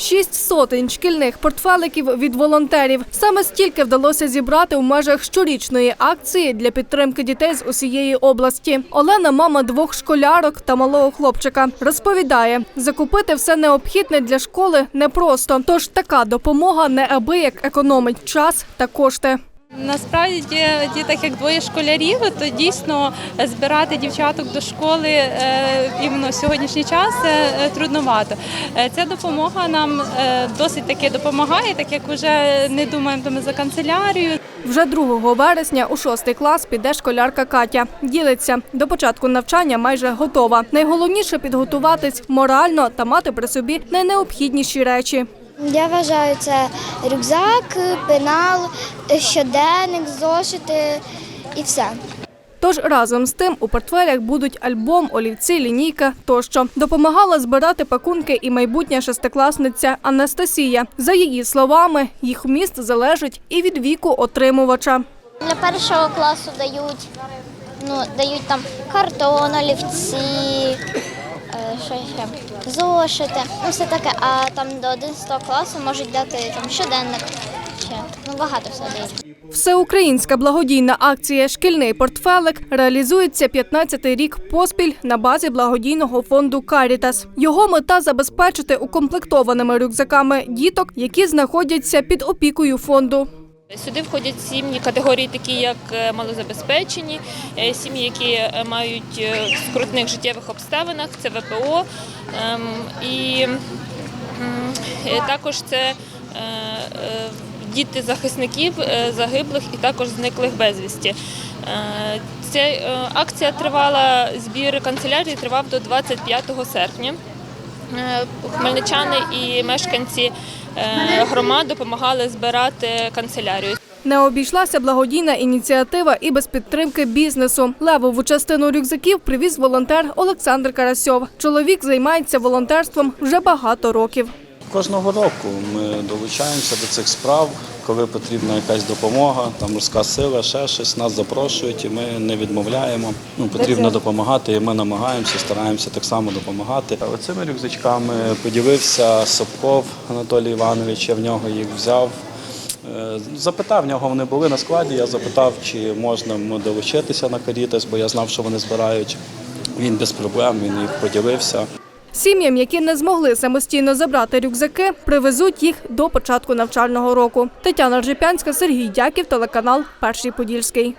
Шість сотень шкільних портфеликів від волонтерів. Саме стільки вдалося зібрати у межах щорічної акції для підтримки дітей з усієї області. Олена, мама двох школярок та малого хлопчика, розповідає, закупити все необхідне для школи непросто. Тож така допомога неабияк економить час та кошти. Насправді, ті, так як двоє школярів, то дійсно збирати дівчаток до школи е, іменно в сьогоднішній час е, трудновато. Е, Ця допомога нам досить таки допомагає, так як вже не думаємо там за канцелярію. Вже 2 вересня у шостий клас піде школярка Катя. Ділиться до початку навчання майже готова. Найголовніше підготуватись морально та мати при собі найнеобхідніші речі. Я вважаю, це рюкзак, пенал, щоденник, зошити і все. Тож разом з тим у портфелях будуть альбом, олівці, лінійка тощо. Допомагала збирати пакунки і майбутня шестикласниця Анастасія. За її словами, їх вміст залежить і від віку отримувача. Для першого класу дають, ну, дають там картон, олівці, що ще, зошити, ну все таке. А там до 11 класу можуть дати там щоденник ще. Ну багато все дають. Всеукраїнська благодійна акція Шкільний портфелик реалізується 15-й рік поспіль на базі благодійного фонду Карітас. Його мета забезпечити укомплектованими рюкзаками діток, які знаходяться під опікою фонду. Сюди входять сім'ї категорії, такі як е, малозабезпечені, е, сім'ї, які е, мають в скрутних життєвих обставинах, це ВПО. ем, І також це діти захисників загиблих і також зниклих безвісті. Ця акція тривала, збір канцелярії тривав до 25 серпня. Е, Хмельничани і мешканці е, громад допомагали збирати канцелярію. Не обійшлася благодійна ініціатива і без підтримки бізнесу. Левову частину рюкзаків привіз волонтер Олександр Карасьов. Чоловік займається волонтерством вже багато років. Кожного року ми долучаємося до цих справ, коли потрібна якась допомога, там морська сила, ще щось, нас запрошують, і ми не відмовляємо. Ну, потрібно допомагати, і ми намагаємося, стараємося так само допомагати. Оцими рюкзачками поділився Собков Анатолій Іванович, я в нього їх взяв. Е, Запитав, в нього вони були на складі. Я запитав, чи можна долучитися на Карітас, бо я знав, що вони збирають. Він без проблем, він їх поділився. Сім'ям, які не змогли самостійно забрати рюкзаки, привезуть їх до початку навчального року. Тетяна Ржепянська, Сергій Дяків, телеканал Перший Подільський.